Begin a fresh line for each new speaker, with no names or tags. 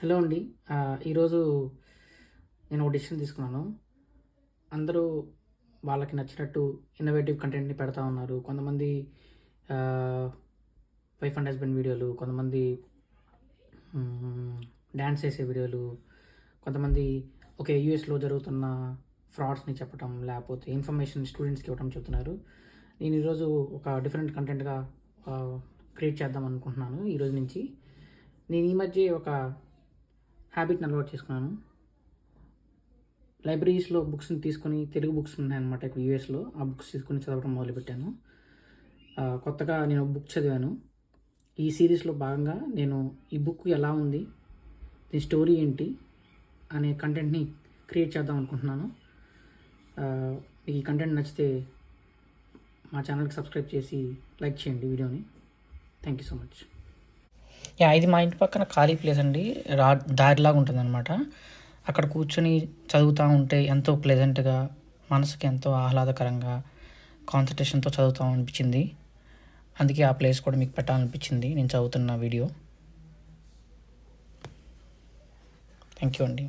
Hello అండి. ఈరోజు నేను ఒక డిసిషన్ తీసుకున్నాను. అందరూ వాళ్ళకి నచ్చినట్టు ఇన్నోవేటివ్ కంటెంట్ని పెడతా ఉన్నారు. కొంతమంది వైఫ్ అండ్ హస్బెండ్ వీడియోలు కొంతమంది డ్యాన్స్ చేసే వీడియోలు కొంతమంది ఓకే యూఎస్లో జరుగుతున్న ఫ్రాడ్స్ని చెప్పటం లేకపోతే ఇన్ఫర్మేషన్ స్టూడెంట్స్కి ఇవ్వటం చెప్తున్నారు. నేను ఈరోజు ఒక డిఫరెంట్ కంటెంట్గా క్రియేట్ చేద్దాం అనుకుంటున్నాను. ఈరోజు నుంచి నేను ఈ మధ్య ఒక హ్యాబిట్ని అలవాటు చేసుకున్నాను. లైబ్రరీస్లో బుక్స్ని తీసుకొని తెలుగు బుక్స్ ఉన్నాయన్నమాట ఇక్కడ యూఎస్లో ఆ బుక్స్ తీసుకొని చదవడం మొదలుపెట్టాను. కొత్తగా నేను బుక్ చదివాను. ఈ సిరీస్లో భాగంగా నేను ఈ బుక్ ఎలా ఉంది దీని స్టోరీ ఏంటి అనే కంటెంట్ని క్రియేట్ చేద్దాం అనుకుంటున్నాను. మీకు ఈ కంటెంట్ నచ్చితే మా ఛానల్కి సబ్స్క్రైబ్ చేసి లైక్ చేయండి వీడియోని thank you so much yeah ఇది మా ఇంటి పక్కన ఖాళీ ప్లేస్ అండి. రా దారిలాగా ఉంటుంది అనమాట అక్కడ కూర్చొని చదువుతూ ఉంటే ఎంతో ప్లెజెంట్గా మనసుకి ఎంతో ఆహ్లాదకరంగా కాన్సన్ట్రేషన్తో చదువుతాం అనిపించింది. అందుకే ఆ ప్లేస్ కూడా మీకు పెట్టాలనిపించింది. నేను చదువుతున్న వీడియో థ్యాంక్ యూ అండి.